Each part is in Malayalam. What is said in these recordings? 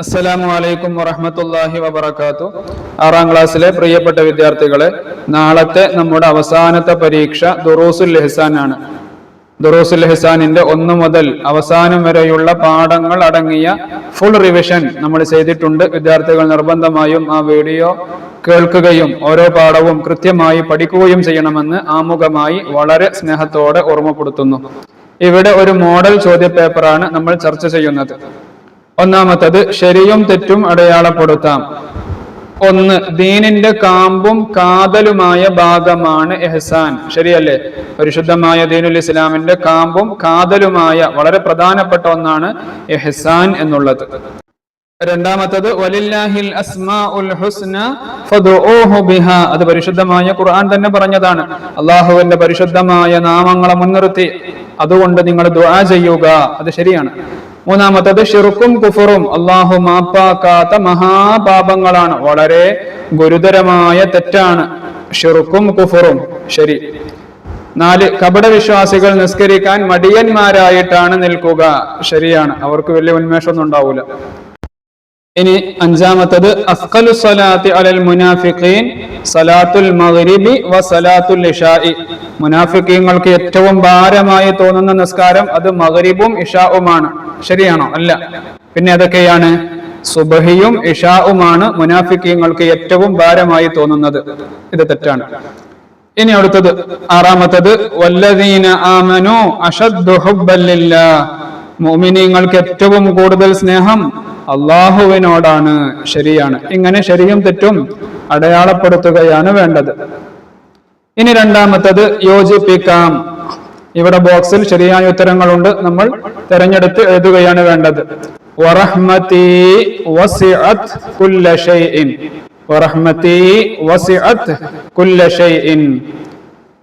അസ്സലാമു അലൈക്കും വറഹമത്തല്ലാഹി വബർക്കാത്തു ആറാം ക്ലാസ്സിലെ പ്രിയപ്പെട്ട വിദ്യാർത്ഥികളെ നാളത്തെ നമ്മുടെ അവസാനത്തെ പരീക്ഷ ദുറൂസുൽ ലഹസാൻ ആണ്. ദുറൂസുൽ ലഹസാനിന്റെ ഒന്ന് മുതൽ അവസാനം വരെയുള്ള പാഠങ്ങൾ അടങ്ങിയ ഫുൾ റിവിഷൻ നമ്മൾ ചെയ്തിട്ടുണ്ട്. വിദ്യാർത്ഥികൾ നിർബന്ധമായും ആ വീഡിയോ കേൾക്കുകയും ഓരോ പാഠവും കൃത്യമായി പഠിക്കുകയും ചെയ്യണമെന്ന് ആമുഖമായി വളരെ സ്നേഹത്തോടെ ഓർമ്മപ്പെടുത്തുന്നു. ഇവിടെ ഒരു മോഡൽ ചോദ്യപേപ്പറാണ് നമ്മൾ ചർച്ച ചെയ്യുന്നത്. ഒന്നാമത്തത് ശരിയും തെറ്റും അടയാളപ്പെടുത്താം. ഒന്ന് ദീനിന്റെ കാമ്പും കാതലുമായ ഭാഗമാണ് എഹ്സാൻ. ശരിയല്ലേ? പരിശുദ്ധമായ ദീനുൽ ഇസ്ലാമിന്റെ കാമ്പും കാതലുമായ വളരെ പ്രധാനപ്പെട്ട ഒന്നാണ് എഹ്സാൻ എന്നുള്ളത്. രണ്ടാമത്തത് വലില്ലാഹിൽ അസ്മാ ഉൽ ഹുസ്ന ബിഹാ. അത് പരിശുദ്ധമായ ഖുർആൻ തന്നെ പറഞ്ഞതാണ്. അള്ളാഹുവിന്റെ പരിശുദ്ധമായ നാമങ്ങളെ മുൻനിർത്തി. അതുകൊണ്ട് നിങ്ങൾ ദുആ ചെയ്യുക. അത് ശരിയാണ്. മൂന്നാമത്തത് ഷിറുക്കും കുഫറും. അള്ളാഹു മാപ്പാക്കാത്ത മഹാപാപങ്ങളാണ്. വളരെ ഗുരുതരമായ തെറ്റാണ്. ഷിറുക്കും കുഫറും. ശരി. നാല് കപട വിശ്വാസികൾ നിസ്കരിക്കാൻ മടിയന്മാരായിട്ടാണ് നിൽക്കുക. ശരിയാണ്. അവർക്ക് വലിയ ഉന്മേഷമൊന്നും ഉണ്ടാവൂല. ഇനി അഞ്ചാമത്തത് അസ്കലു സലാത്തി അലൽ മുനാഫിഖീൻ സലാത്തുൽ മഗ്രിബി വ സലാത്തുൽ ഇഷാഇ. മുനാഫിക്കീങ്ങൾക്ക് ഏറ്റവും ഭാരമായി തോന്നുന്ന നിസ്കാരം അത് മഗ്രിബും ഇഷാവുമാണ് ശരിയാണോ? അല്ല. പിന്നെ അതൊക്കെയാണ് സുബഹിയും ഇഷാവുമാണ് മുനാഫിക്കീങ്ങൾക്ക് ഏറ്റവും ഭാരമായി തോന്നുന്നത്. ഇത് തെറ്റാണ്. ഇനി അടുത്തത് ആറാമത്തത് വല്ലദീന ആമനു അഷദ്ദു ഹുബ്ബല്ലില്ലാ മുഅ്മിനീങ്ങൾക്ക് ഏറ്റവും കൂടുതൽ സ്നേഹം അള്ളാഹുവിനോടാണ് ശരിയാണ്. ഇങ്ങനെ ശരിയും തെറ്റും അടയാളപ്പെടുത്തുകയാണ് വേണ്ടത്. ഇനി രണ്ടാമത്തത് യോജിപ്പിക്കാം. ഇവിടെ ബോക്സിൽ ശരിയായ ഉത്തരങ്ങളുണ്ട്. നമ്മൾ തിരഞ്ഞെടുത്ത് എഴുതുകയാണ് വേണ്ടത്.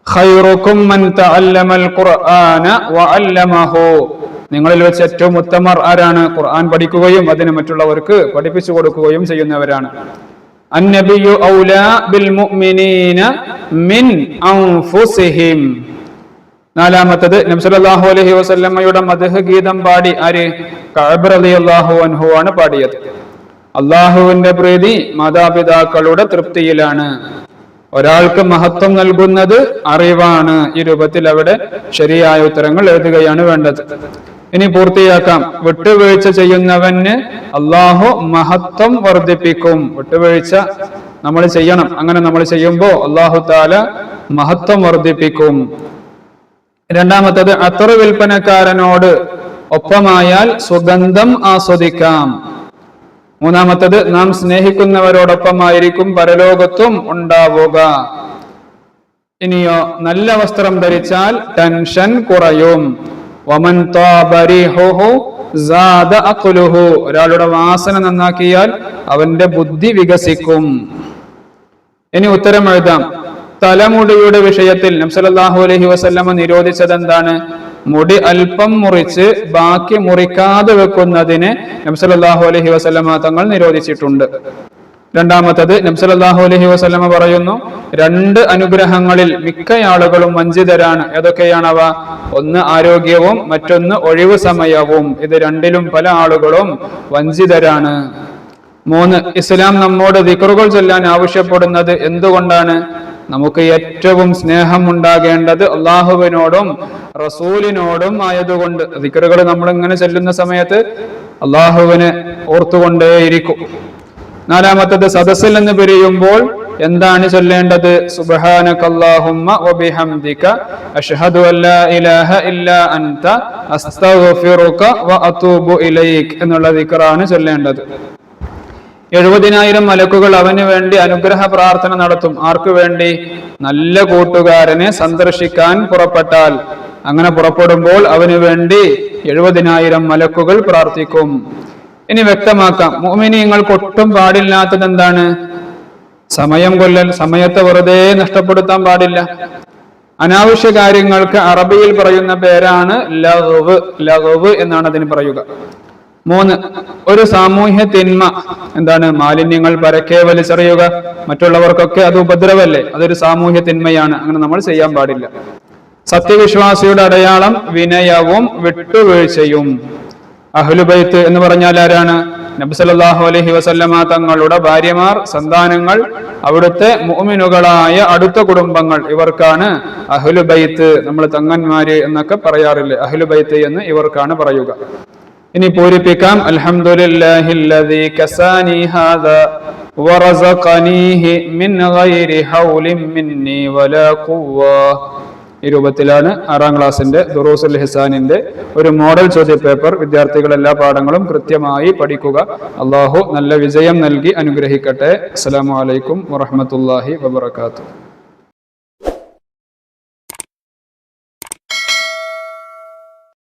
ഖൈറുക്കും മൻ തഅല്ലമൽ ഖുർആന വഅല്ലമഹു. നിങ്ങളിൽ വെച്ച് ഏറ്റവും ഉത്തമർ ആരാണ്? ഖുർആൻ പഠിക്കുകയും അതിന് മറ്റുള്ളവർക്ക് പഠിപ്പിച്ചു കൊടുക്കുകയും ചെയ്യുന്നവരാണ്. ബിൽ മുഅ്മിനീന മിൻ നാലാമത്തത് നബ്സല്ലാഹു അലഹി വസല്ലമ്മയുടെ മധുഹ ഗീതം പാടി ആര്? കഅബ് റളിയല്ലാഹു അൻഹു ആണ് പാടിയത്. അള്ളാഹുവിന്റെ പ്രീതി മാതാപിതാക്കളുടെ തൃപ്തിയിലാണ്. ഒരാൾക്ക് മഹത്വം നൽകുന്നത് അറിവാണ്. ഈ രൂപത്തിൽ അവിടെ ശരിയായ ഉത്തരങ്ങൾ എഴുതുകയാണ് വേണ്ടത്. ഇനി പൂർത്തിയാക്കാം. വിട്ടുവീഴ്ച ചെയ്യുന്നവന് അള്ളാഹു മഹത്വം വർദ്ധിപ്പിക്കും. വിട്ടുവീഴ്ച നമ്മൾ ചെയ്യണം. അങ്ങനെ നമ്മൾ ചെയ്യുമ്പോൾ അള്ളാഹു താല മഹത്വം വർദ്ധിപ്പിക്കും. രണ്ടാമത്തത് അത്ര വിൽപ്പനക്കാരനോട് ഒപ്പമായാൽ സുഗന്ധം ആസ്വദിക്കാം. മൂന്നാമത്തത് നാം സ്നേഹിക്കുന്നവരോടൊപ്പമായിരിക്കും പരലോകത്തും ഉണ്ടാവുക. ഇനിയോ നല്ല വസ്ത്രം ധരിച്ചാൽ ടെൻഷൻ കുറയും. വമൻ ഒരാളുടെ വാസന നന്നാക്കിയാൽ അവന്റെ ബുദ്ധി വികസിക്കും. ഇനി ഉത്തരം എഴുതാം. തലമുടിയുടെ വിഷയത്തിൽ നംസലാഹു അലഹി വസല്ലമ നിരോധിച്ചത് എന്താണ് മുടി അല്പം മുറിച്ച് ബാക്കി മുറിക്കാതെ വെക്കുന്നതിന് നംസലാഹു അലഹി വസല്ലമ തങ്ങൾ നിരോധിച്ചിട്ടുണ്ട്. രണ്ടാമത്തത് നബ്സലല്ലാഹു അലഹി വസല്ലമ പറയുന്നു രണ്ട് അനുഗ്രഹങ്ങളിൽ മിക്ക ആളുകളും വഞ്ചിതരാണ്. ഏതൊക്കെയാണവ? ഒന്ന് ആരോഗ്യവും മറ്റൊന്ന് ഒഴിവ് സമയവും. ഇത് രണ്ടിലും പല ആളുകളും വഞ്ചിതരാണ്. മൂന്ന് ഇസ്ലാം നമ്മോട് ദിക്റുകൾ ചൊല്ലാൻ ആവശ്യപ്പെടുന്നത് എന്തുകൊണ്ടാണ്? നമുക്ക് ഏറ്റവും സ്നേഹം ഉണ്ടാകേണ്ടത് അള്ളാഹുവിനോടും റസൂലിനോടും ആയതുകൊണ്ട്. ദിക്റുകൾ നമ്മൾ ഇങ്ങനെ ചെല്ലുന്ന സമയത്ത് അള്ളാഹുവിനെ ഓർത്തുകൊണ്ടേയിരിക്കും. നാലാമത്തത് സദസ്സിൽ നിന്ന് പിരിയുമ്പോൾ എന്താണ് ചൊല്ലേണ്ടത്? അഷ്ഹദു അല്ലാ ഇലാഹ അൻത അസ്തഗ്ഫിറുക ഇലൈക് എന്നുള്ള ദിക്റാണ് ചൊല്ലേണ്ടത്. എഴുപതിനായിരം മലക്കുകൾ അവന് വേണ്ടി അനുഗ്രഹ പ്രാർത്ഥന നടത്തും. ആർക്കു വേണ്ടി? നല്ല കൂട്ടുകാരനെ സന്ദർശിക്കാൻ പുറപ്പെട്ടാൽ. അങ്ങനെ പുറപ്പെടുമ്പോൾ അവന് വേണ്ടി എഴുപതിനായിരം മലക്കുകൾ പ്രാർത്ഥിക്കും. ഇനി വ്യക്തമാക്കാം. മോമിനിയങ്ങൾക്ക് ഒട്ടും പാടില്ലാത്തത് എന്താണ് സമയം കൊല്ലൽ സമയത്തെ വെറുതെ നഷ്ടപ്പെടുത്താൻ പാടില്ല. അനാവശ്യ കാര്യങ്ങൾക്ക് അറബിയിൽ പറയുന്ന പേരാണ് ലഹവ് ലഹവ് എന്നാണ് അതിന് പറയുക. മൂന്ന് ഒരു സാമൂഹ്യ തിന്മ. എന്താണ്? മാലിന്യങ്ങൾ പരക്കെ വലിച്ചെറിയുക. മറ്റുള്ളവർക്കൊക്കെ അത് ഉപദ്രവല്ലേ? അതൊരു സാമൂഹ്യ തിന്മയാണ്. അങ്ങനെ നമ്മൾ ചെയ്യാൻ പാടില്ല. സത്യവിശ്വാസിയുടെ അടയാളം വിനയവും വിട്ടുവീഴ്ചയും. അഹ്ലുബൈത്ത് എന്ന് പറഞ്ഞാൽ ആരാണ്? നബ്സല്ലാഹു അലൈഹി വസല്ലമ തങ്ങളുടെ ഭാര്യമാർ സന്താനങ്ങൾ അവിടുത്തെ മുഅ്മിനുകളായ അടുത്ത കുടുംബങ്ങൾ ഇവർക്കാണ് അഹ്ലുബൈത്ത് നമ്മൾ തങ്ങന്മാര് എന്നൊക്കെ പറയാറില്ലേ? അഹ്ലുബൈത്ത് എന്ന് ഇവർക്കാണ് പറയുക. ഇനി പൂരിപ്പിക്കാം. അൽഹംദുലില്ലാഹില്ലദീ കസാനി ഹാദാ വറസഖനീഹി മിൻ ഗൈരി ഹൗലിൻ മിന്നി വലാ ഖുവ്വ. ഈ രൂപത്തിലാണ് ആറാം ക്ലാസ്സിന്റെ ദുറൂസുൽ ഹിസാനിന്റെ ഒരു മോഡൽ ചോദ്യ പേപ്പർ വിദ്യാർത്ഥികൾ എല്ലാ പാഠങ്ങളും കൃത്യമായി പഠിക്കുക. അള്ളാഹു നല്ല വിജയം നൽകി അനുഗ്രഹിക്കട്ടെ. അസ്സാം വലൈക്കും വറഹ്മത്തുള്ളാഹി വബറകാതുഹു.